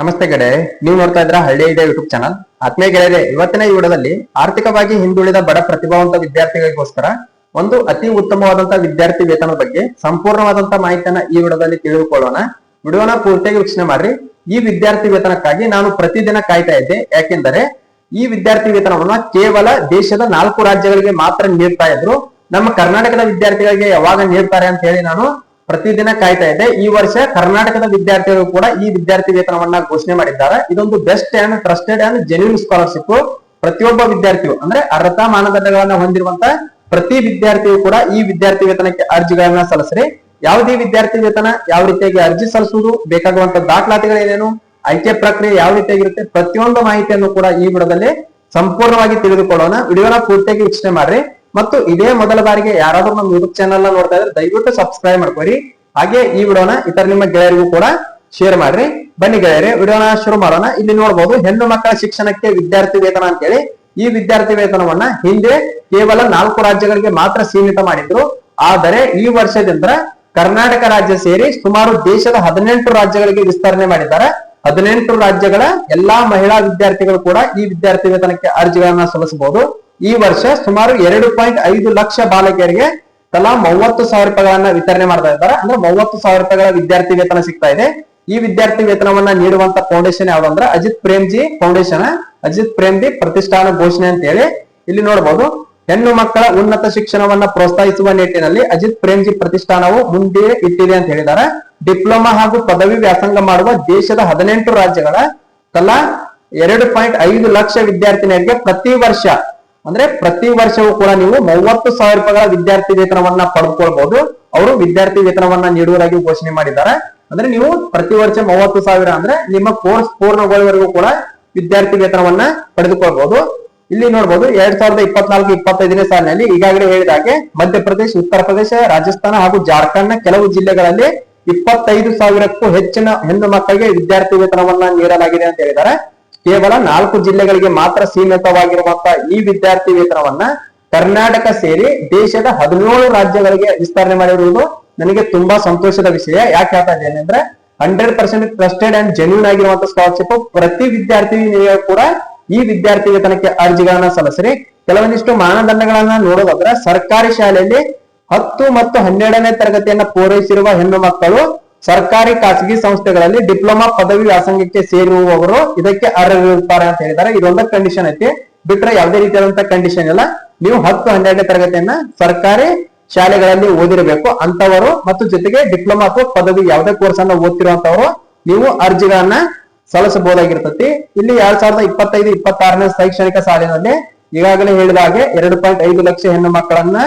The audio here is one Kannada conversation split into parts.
ನಮಸ್ತೆ ಗಡೆ ನೀವು ನೋಡ್ತಾ ಇದ್ರ ಹಳ್ಳಿ ಇದೆ ಯೂಟ್ಯೂಬ್ ಚಾನಲ್ ಆತ್ಮೀಯ ಗೆಳೆಯರೆ, ಇವತ್ತಿನ ಈ ಆರ್ಥಿಕವಾಗಿ ಹಿಂದುಳಿದ ಬಡ ಪ್ರತಿಭಾವಂತ ವಿದ್ಯಾರ್ಥಿಗಳಿಗೋಸ್ಕರ ಒಂದು ಅತಿ ಉತ್ತಮವಾದಂತಹ ವಿದ್ಯಾರ್ಥಿ ವೇತನದ ಬಗ್ಗೆ ಸಂಪೂರ್ಣವಾದಂತಹ ಮಾಹಿತಿಯನ್ನ ಈ ವಿಡದಲ್ಲಿ ತಿಳಿದುಕೊಳ್ಳೋಣ. ವಿಡಿಯೋನ ಪೂರ್ತಿಯಾಗಿ ವೀಕ್ಷಣೆ ಮಾಡ್ರಿ. ಈ ವಿದ್ಯಾರ್ಥಿ ವೇತನಕ್ಕಾಗಿ ನಾನು ಪ್ರತಿದಿನ ಕಾಯ್ತಾ ಇದ್ದೆ. ಯಾಕೆಂದರೆ ಈ ವಿದ್ಯಾರ್ಥಿ ವೇತನವನ್ನ ಕೇವಲ ದೇಶದ ನಾಲ್ಕು ರಾಜ್ಯಗಳಿಗೆ ಮಾತ್ರ ನೀಡ್ತಾ ಇದ್ರು. ನಮ್ಮ ಕರ್ನಾಟಕದ ವಿದ್ಯಾರ್ಥಿಗಳಿಗೆ ಯಾವಾಗ ನೀಡ್ತಾರೆ ಅಂತ ಹೇಳಿ ನಾನು ಪ್ರತಿದಿನ ಕಾಯ್ತಾ ಇದೆ ಈ ವರ್ಷ ಕರ್ನಾಟಕದ ವಿದ್ಯಾರ್ಥಿಗಳು ಕೂಡ ಈ ವಿದ್ಯಾರ್ಥಿ ವೇತನವನ್ನ ಘೋಷಣೆ ಮಾಡಿದ್ದಾರೆ. ಇದೊಂದು best and trusted and genuine scholarship ಪ್ರತಿಯೊಬ್ಬ ವಿದ್ಯಾರ್ಥಿಯು, ಅಂದ್ರೆ ಅರ್ಹತಾ ಮಾನದಂಡಗಳನ್ನ ಹೊಂದಿರುವಂತ ಪ್ರತಿ ವಿದ್ಯಾರ್ಥಿಯು ಕೂಡ ಈ ವಿದ್ಯಾರ್ಥಿ ವೇತನಕ್ಕೆ ಅರ್ಜಿಗಳನ್ನ ಸಲ್ಲಿಸ್ರಿ. ಯಾವುದೇ ವಿದ್ಯಾರ್ಥಿ ವೇತನ ಯಾವ ರೀತಿಯಾಗಿ ಅರ್ಜಿ ಸಲ್ಲಿಸುವುದು, ಬೇಕಾಗುವಂತ ದಾಖಲಾತಿಗಳೇನೇನು, ಆಯ್ಕೆ ಪ್ರಕ್ರಿಯೆ ಯಾವ ರೀತಿಯಾಗಿರುತ್ತೆ ಪ್ರತಿಯೊಂದು ಮಾಹಿತಿಯನ್ನು ಕೂಡ ಈ ವಿಡಿಯೋದಲ್ಲಿ ಸಂಪೂರ್ಣವಾಗಿ ತಿಳಿದುಕೊಳ್ಳೋಣ. ವಿಡಿಯೋನ ಪೂರ್ತಿಯಾಗಿ ವೀಕ್ಷಣೆ ಮಾಡ್ರಿ. ಮತ್ತು ಇದೇ ಮೊದಲ ಬಾರಿಗೆ ಯಾರಾದ್ರೂ ನಮ್ಮ ಯೂಟ್ಯೂಬ್ ಚಾನಲ್ ನೋಡ್ತಾ ಇದ್ರೆ ದಯವಿಟ್ಟು ಸಬ್ಸ್ಕ್ರೈಬ್ ಮಾಡ್ಕೊರಿ ಹಾಗೆ ಈ ವಿಡಿಯೋನ ಇತರ ನಿಮ್ಮ ಗೆಳೆಯರಿಗೂ ಕೂಡ ಶೇರ್ ಮಾಡ್ರಿ. ಬನ್ನಿ ಗೆಳೆಯರಿ, ವಿಡಿಯೋನ ಶುರು ಮಾಡೋಣ. ಇಲ್ಲಿ ನೋಡಬಹುದು ಹೆಣ್ಣು ಮಕ್ಕಳ ಶಿಕ್ಷಣಕ್ಕೆ ವಿದ್ಯಾರ್ಥಿ ವೇತನ ಅಂತೇಳಿ ಈ ವಿದ್ಯಾರ್ಥಿ ವೇತನವನ್ನ ಹಿಂದೆ ಕೇವಲ ನಾಲ್ಕು ರಾಜ್ಯಗಳಿಗೆ ಮಾತ್ರ ಸೀಮಿತ ಮಾಡಿದ್ರು. ಆದರೆ ಈ ವರ್ಷದಿಂದ ಕರ್ನಾಟಕ ರಾಜ್ಯ ಸೇರಿ ಸುಮಾರು ದೇಶದ ಹದಿನೆಂಟು ರಾಜ್ಯಗಳಿಗೆ ವಿಸ್ತರಣೆ ಮಾಡಿದ್ದಾರೆ. ಹದಿನೆಂಟು ರಾಜ್ಯಗಳ ಎಲ್ಲಾ ಮಹಿಳಾ ವಿದ್ಯಾರ್ಥಿಗಳು ಕೂಡ ಈ ವಿದ್ಯಾರ್ಥಿ ವೇತನಕ್ಕೆ ಅರ್ಜಿಗಳನ್ನ ಸಲ್ಲಿಸಬಹುದು. ಈ ವರ್ಷ ಸುಮಾರು ಎರಡು ಪಾಯಿಂಟ್ ಐದು ಲಕ್ಷ ಬಾಲಕಿಯರಿಗೆ ತಲಾ ಮೂವತ್ತು ಸಾವಿರ ರೂಪಾಯಿಗಳನ್ನ ವಿತರಣೆ ಮಾಡ್ತಾ ಇದ್ದಾರೆ. ಅಂದ್ರೆ ಮೂವತ್ತು ಸಾವಿರ ರೂಪಾಯಿಗಳ ವಿದ್ಯಾರ್ಥಿ ವೇತನ ಸಿಗ್ತಾ ಇದೆ. ಈ ವಿದ್ಯಾರ್ಥಿ ವೇತನವನ್ನ ನೀಡುವಂತ ಫೌಂಡೇಶನ್ ಯಾವ್ದು ಅಂದ್ರೆ ಅಜಿತ್ ಪ್ರೇಮ್ಜಿ ಫೌಂಡೇಶನ್ ಅಜಿತ್ ಪ್ರೇಮ್ಜಿ ಪ್ರತಿಷ್ಠಾನ ಘೋಷಣೆ ಅಂತ ಹೇಳಿ ಇಲ್ಲಿ ನೋಡಬಹುದು ಹೆಣ್ಣು ಮಕ್ಕಳ ಉನ್ನತ ಶಿಕ್ಷಣವನ್ನ ಪ್ರೋತ್ಸಾಹಿಸುವ ನಿಟ್ಟಿನಲ್ಲಿ ಅಜಿತ್ ಪ್ರೇಮ್ಜಿ ಪ್ರತಿಷ್ಠಾನವು ಮುಂದೆ ಇಟ್ಟಿದೆ ಅಂತ ಹೇಳಿದ್ದಾರೆ. ಡಿಪ್ಲೊಮಾ ಹಾಗೂ ಪದವಿ ವ್ಯಾಸಂಗ ಮಾಡುವ ದೇಶದ ಹದಿನೆಂಟು ರಾಜ್ಯಗಳ ತಲಾ ಎರಡು ಪಾಯಿಂಟ್ ಐದು ಲಕ್ಷ ವಿದ್ಯಾರ್ಥಿನಿಯರಿಗೆ ಪ್ರತಿ ವರ್ಷ ಅಂದ್ರೆ ಪ್ರತಿ ವರ್ಷವೂ ಕೂಡ ನೀವು ಮೂವತ್ತು ಸಾವಿರ ರೂಪಾಯಿಗಳ ವಿದ್ಯಾರ್ಥಿ ವೇತನವನ್ನ ಪಡೆದುಕೊಳ್ಬಹುದು ಅವರು ವಿದ್ಯಾರ್ಥಿ ವೇತನವನ್ನ ನೀಡುವುದಾಗಿ ಘೋಷಣೆ ಮಾಡಿದ್ದಾರೆ. ಅಂದ್ರೆ ನೀವು ಪ್ರತಿ ವರ್ಷ ಮೂವತ್ತು ಸಾವಿರ ಅಂದ್ರೆ ನಿಮ್ಮ ಕೋರ್ಸ್ ಪೂರ್ಣಗೊಳ್ಳುವವರೆಗೂ ಕೂಡ ವಿದ್ಯಾರ್ಥಿ ವೇತನವನ್ನ ಪಡೆದುಕೊಳ್ಬಹುದು ಇಲ್ಲಿ ನೋಡಬಹುದು ಎರಡ್ ಸಾವಿರದ ಇಪ್ಪತ್ನಾಲ್ಕು, ಇಪ್ಪತ್ತೈದನೇ ಸಾಲಿನಲ್ಲಿ ಈಗಾಗಲೇ ಹೇಳಿದ ಹಾಗೆ ಮಧ್ಯಪ್ರದೇಶ, ಉತ್ತರ ಪ್ರದೇಶ, ರಾಜಸ್ಥಾನ ಹಾಗೂ ಜಾರ್ಖಂಡ್ನ ಕೆಲವು ಜಿಲ್ಲೆಗಳಲ್ಲಿ ಇಪ್ಪತ್ತೈದು ಸಾವಿರಕ್ಕೂ ಹೆಚ್ಚಿನ ಹೆಣ್ಣು ಮಕ್ಕಳಿಗೆ ವಿದ್ಯಾರ್ಥಿ ವೇತನವನ್ನ ನೀಡಲಾಗಿದೆ ಅಂತ ಹೇಳಿದ್ದಾರೆ. ಕೇವಲ ನಾಲ್ಕು ಜಿಲ್ಲೆಗಳಿಗೆ ಮಾತ್ರ ಸೀಮಿತವಾಗಿರುವಂತಹ ಈ ವಿದ್ಯಾರ್ಥಿ ವೇತನವನ್ನ ಕರ್ನಾಟಕ ಸೇರಿ ದೇಶದ ಹದಿನೇಳು ರಾಜ್ಯಗಳಿಗೆ ವಿಸ್ತರಣೆ ಮಾಡಿರುವುದು ನನಗೆ ತುಂಬಾ ಸಂತೋಷದ ವಿಷಯ. ಯಾಕೆ ಹೇಳ್ತಾ ಇದ್ದೇನೆ hundred percent trusted and genuine ಆಗಿರುವಂತಹ ಸ್ಕಾಲರ್ಶಿಪ್ ಪ್ರತಿ ವಿದ್ಯಾರ್ಥಿ ಕೂಡ ಈ ವಿದ್ಯಾರ್ಥಿ ವೇತನಕ್ಕೆ ಅರ್ಜಿಗಳನ್ನ ಸಲ್ಲಿಸ್ರಿ. ಕೆಲವೊಂದಿಷ್ಟು ಮಾನದಂಡಗಳನ್ನ ನೋಡೋದಾದ್ರೆ ಸರ್ಕಾರಿ ಶಾಲೆಯಲ್ಲಿ ಹತ್ತು ಮತ್ತು ಹನ್ನೆರಡನೇ ತರಗತಿಯನ್ನ ಪೂರೈಸಿರುವ ಹೆಣ್ಣು ಮಕ್ಕಳು ಸರ್ಕಾರಿ ಖಾಸಗಿ ಸಂಸ್ಥೆಗಳಲ್ಲಿ ಡಿಪ್ಲೊಮಾ ಪದವಿ ವ್ಯಾಸಂಗಕ್ಕೆ ಸೇರುವವರು ಇದಕ್ಕೆ ಅರ್ಹರಿರುತ್ತಾರೆ ಅಂತ ಹೇಳಿದ್ದಾರೆ. ಇದೊಂದು ಕಂಡೀಷನ್ ಐತಿ. ಬಿಟ್ರೆ ಯಾವುದೇ ರೀತಿಯಾದಂತಹ ಕಂಡೀಷನ್ ಇಲ್ಲ. ನೀವು ಹತ್ತು ಹನ್ನೆರಡನೇ ತರಗತಿಯನ್ನ ಸರ್ಕಾರಿ ಶಾಲೆಗಳಲ್ಲಿ ಓದಿರಬೇಕು. ಅಂತವರು ಮತ್ತು ಜೊತೆಗೆ ಡಿಪ್ಲೊಮಾ ಅಥವಾ ಪದವಿ ಯಾವುದೇ ಕೋರ್ಸ್ ಅನ್ನ ಓದ್ತಿರುವಂತವರು ನೀವು ಅರ್ಜಿಗಳನ್ನ ಸಲ್ಲಿಸಬಹುದಾಗಿರ್ತತಿ. ಇಲ್ಲಿ ಎರಡ್ ಸಾವಿರದ ಇಪ್ಪತ್ತೈದು, ಇಪ್ಪತ್ತಾರನೇ ಶೈಕ್ಷಣಿಕ ಸಾಲಿನಲ್ಲಿ ಈಗಾಗಲೇ ಹೇಳಿದ ಹಾಗೆ ಎರಡು ಪಾಯಿಂಟ್ ಐದು ಲಕ್ಷ ಹೆಣ್ಣು ಮಕ್ಕಳನ್ನ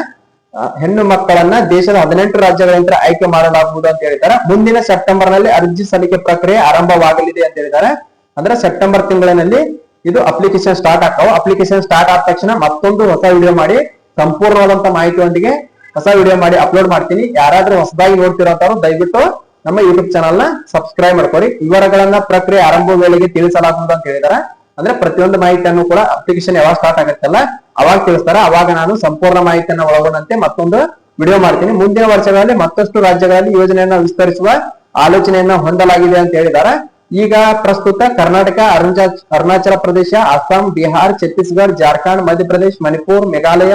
ಹೆಣ್ಣು ಮಕ್ಕಳನ್ನ ದೇಶದ ಹದಿನೆಂಟು ರಾಜ್ಯಗಳಿಂದ ಆಯ್ಕೆ ಮಾಡಲಾಗುವುದು ಅಂತ ಹೇಳಿದ್ದಾರೆ. ಮುಂದಿನ ಸೆಪ್ಟೆಂಬರ್ನಲ್ಲಿ ಅರ್ಜಿ ಸಲ್ಲಿಕೆ ಪ್ರಕ್ರಿಯೆ ಆರಂಭವಾಗಲಿದೆ ಅಂತ ಹೇಳಿದ್ದಾರೆ. ಅಂದ್ರೆ ಸೆಪ್ಟೆಂಬರ್ ತಿಂಗಳಿನಲ್ಲಿ ಇದು ಅಪ್ಲಿಕೇಶನ್ ಸ್ಟಾರ್ಟ್ ಆಗ್ತಾವ. ಅಪ್ಲಿಕೇಶನ್ ಸ್ಟಾರ್ಟ್ ಆದ ತಕ್ಷಣ ಮತ್ತೊಂದು ಹೊಸ ವಿಡಿಯೋ ಮಾಡಿ, ಸಂಪೂರ್ಣವಾದಂತ ಮಾಹಿತಿಯೊಂದಿಗೆ ಹೊಸ ವಿಡಿಯೋ ಮಾಡಿ ಅಪ್ಲೋಡ್ ಮಾಡ್ತೀನಿ. ಯಾರಾದ್ರೂ ಹೊಸದಾಗಿ ನೋಡ್ತಿರೋಂಥವ್ರು ದಯವಿಟ್ಟು ನಮ್ಮ ಯೂಟ್ಯೂಬ್ ಚಾನಲ್ನ ಸಬ್ಸ್ಕ್ರೈಬ್ ಮಾಡ್ಕೊಡಿ ವಿವರಗಳನ್ನ ಪ್ರಕ್ರಿಯೆ ಆರಂಭ ವೇಳೆಗೆ ತಿಳಿಸಲಾಗುವುದು ಅಂತ ಹೇಳಿದ್ದಾರೆ. ಅಂದ್ರೆ ಪ್ರತಿಯೊಂದು ಮಾಹಿತಿಯನ್ನು ಕೂಡ ಅಪ್ಲಿಕೇಶನ್ ಯಾವಾಗ ಸ್ಟಾರ್ಟ್ ಆಗುತ್ತಲ್ಲ, ಅವಾಗ ತಿಳಿಸ್ತಾರ. ಅವಾಗ ನಾನು ಸಂಪೂರ್ಣ ಮಾಹಿತಿಯನ್ನು ಒಳಗೊಂಡಂತೆ ಮತ್ತೊಂದು ವಿಡಿಯೋ ಮಾಡ್ತೀನಿ. ಮುಂದಿನ ವರ್ಷಗಳಲ್ಲಿ ಮತ್ತಷ್ಟು ರಾಜ್ಯಗಳಲ್ಲಿ ಯೋಜನೆಯನ್ನ ವಿಸ್ತರಿಸುವ ಆಲೋಚನೆಯನ್ನ ಹೊಂದಲಾಗಿದೆ ಅಂತ ಹೇಳಿದ್ದಾರೆ. ಈಗ ಪ್ರಸ್ತುತ ಕರ್ನಾಟಕ ಅರುಣಾಚಲ ಪ್ರದೇಶ, ಅಸ್ಸಾಂ, ಬಿಹಾರ್, ಛತ್ತೀಸ್ಗಢ, ಜಾರ್ಖಂಡ್, ಮಧ್ಯಪ್ರದೇಶ, ಮಣಿಪುರ್, ಮೇಘಾಲಯ,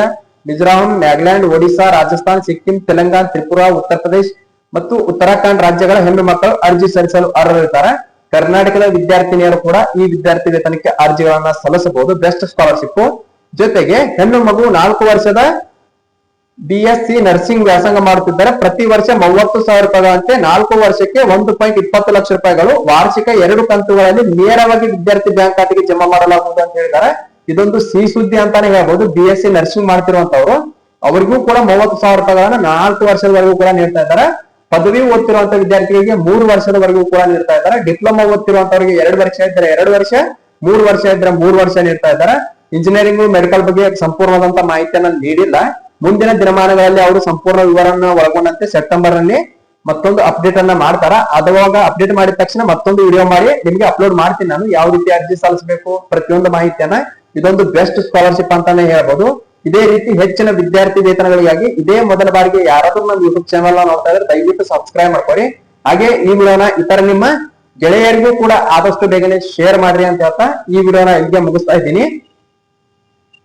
ಮಿಜೋರಾಂ ನಾಗಾಲ್ಯಾಂಡ್ ಒಡಿಶಾ ರಾಜಸ್ಥಾನ್, ಸಿಕ್ಕಿಂ, ತೆಲಂಗಾಣ, ತ್ರಿಪುರಾ ಉತ್ತರ ಪ್ರದೇಶ ಮತ್ತು ಉತ್ತರಾಖಂಡ್ ರಾಜ್ಯಗಳ ಹೆಣ್ಣು ಮಕ್ಕಳು ಅರ್ಜಿ ಸಲ್ಲಿಸಲು ಅರ್ಹರಿರ್ತಾರೆ ಕರ್ನಾಟಕದ ವಿದ್ಯಾರ್ಥಿನಿಯರು ಕೂಡ ಈ ವಿದ್ಯಾರ್ಥಿ ವೇತನಕ್ಕೆ ಅರ್ಜಿಗಳನ್ನ ಸಲ್ಲಿಸಬಹುದು. ಬೆಸ್ಟ್ ಸ್ಕಾಲರ್ಶಿಪ್ ಜೊತೆಗೆ ಹೆಣ್ಣು ಮಗು ನಾಲ್ಕು ವರ್ಷದ ಬಿಎಸ್ಸಿ ನರ್ಸಿಂಗ್ ವ್ಯಾಸಂಗ ಮಾಡುತ್ತಿದ್ದರೆ. ಪ್ರತಿ ವರ್ಷ ಮೂವತ್ತು ಸಾವಿರ ರೂಪಾಯಿಗಳಂತೆ ನಾಲ್ಕು ವರ್ಷಕ್ಕೆ ಒಂದು ಪಾಯಿಂಟ್ ಇಪ್ಪತ್ತು ಲಕ್ಷ ರೂಪಾಯಿಗಳು ವಾರ್ಷಿಕ ಎರಡು ಕಂತುಗಳಲ್ಲಿ ನೇರವಾಗಿ ವಿದ್ಯಾರ್ಥಿ ಬ್ಯಾಂಕ್ ಖಾತೆಗೆ ಜಮಾ ಮಾಡಲಾಗುವುದು ಅಂತ ಹೇಳಿದ್ದಾರೆ. ಇದೊಂದು ಸಿ ಸುದ್ದಿ ಅಂತಾನೆ ಹೇಳ್ಬೋದು. ಬಿ ಎಸ್ ಸಿ ನರ್ಸಿಂಗ್ ಮಾಡ್ತಿರುವಂತವ್ರು, ಅವರಿಗೂ ಕೂಡ ಮೂವತ್ತು ಸಾವಿರ ರೂಪಾಯಿಗಳನ್ನ ನಾಲ್ಕು ವರ್ಷದವರೆಗೂ ಕೂಡ ನೀಡ್ತಾ ಇದ್ದಾರೆ. ಪದವಿ ಓದ್ತಿರುವಂತ ವಿದ್ಯಾರ್ಥಿಗಳಿಗೆ ಮೂರು ವರ್ಷದವರೆಗೂ ಕೂಡ ನೀಡ್ತಾ ಇದ್ದಾರೆ. ಡಿಪ್ಲೊಮಾ ಓದ್ತಿರುವಂತವರಿಗೆ ಎರಡು ವರ್ಷ ಇದ್ರೆ ಎರಡು ವರ್ಷ, ಮೂರು ವರ್ಷ ಇದ್ರೆ ಮೂರು ವರ್ಷ ನೀಡ್ತಾ ಇದ್ದಾರೆ. ಇಂಜಿನಿಯರಿಂಗ್, ಮೆಡಿಕಲ್ ಬಗ್ಗೆ ಸಂಪೂರ್ಣವಾದಂತ ಮಾಹಿತಿಯನ್ನ ನೀಡಿಲ್ಲ. ಮುಂದಿನ ದಿನಮಾನಗಳಲ್ಲಿ ಅವರು ಸಂಪೂರ್ಣ ವಿವರನ್ನ ಒಳಗೊಂಡಂತೆ ಸೆಪ್ಟೆಂಬರ್ನಲ್ಲಿ ಮತ್ತೊಂದು ಅಪ್ಡೇಟ್ ಅನ್ನ ಮಾಡ್ತಾರ. ಅದವಾಗ ಅಪ್ಡೇಟ್ ಮಾಡಿದ ತಕ್ಷಣ ಮತ್ತೊಂದು ವಿಡಿಯೋ ಮಾಡಿ ನಿಮ್ಗೆ ಅಪ್ಲೋಡ್ ಮಾಡ್ತೀನಿ ನಾನು. ಯಾವ ರೀತಿ ಅರ್ಜಿ ಸಲ್ಲಿಸಬೇಕು ಪ್ರತಿಯೊಂದು ಮಾಹಿತಿಯನ್ನ. ಇದೊಂದು ಬೆಸ್ಟ್ ಸ್ಕಾಲರ್ಶಿಪ್ ಅಂತಾನೆ ಹೇಳ್ಬೋದು. ಇದೇ ರೀತಿ ಹೆಚ್ಚಿನ ವಿದ್ಯಾರ್ಥಿ ವೇತನಗಳಿಗಾಗಿ ಇದೇ ಮೊದಲ ಬಾರಿಗೆ ಯಾರಾದ್ರೂ ನಮ್ಮ ಯೂಟ್ಯೂಬ್ ಚಾನಲ್ ನೋಡ್ತಾ ಇದ್ರೆ ದಯವಿಟ್ಟು ಸಬ್ಸ್ಕ್ರೈಬ್ ಮಾಡ್ಕೊರಿ ಹಾಗೆ ಈ ವಿಡಿಯೋನ ಇತರ ನಿಮ್ಮ ಗೆಳೆಯರಿಗೂ ಕೂಡ ಆದಷ್ಟು ಬೇಗನೆ ಶೇರ್ ಮಾಡ್ರಿ ಅಂತ ಹೇಳ್ತಾ ಈ ವಿಡಿಯೋನ ಇಲ್ಲಿಗೆ ಮುಗಿಸ್ತಾ ಇದ್ದೀನಿ.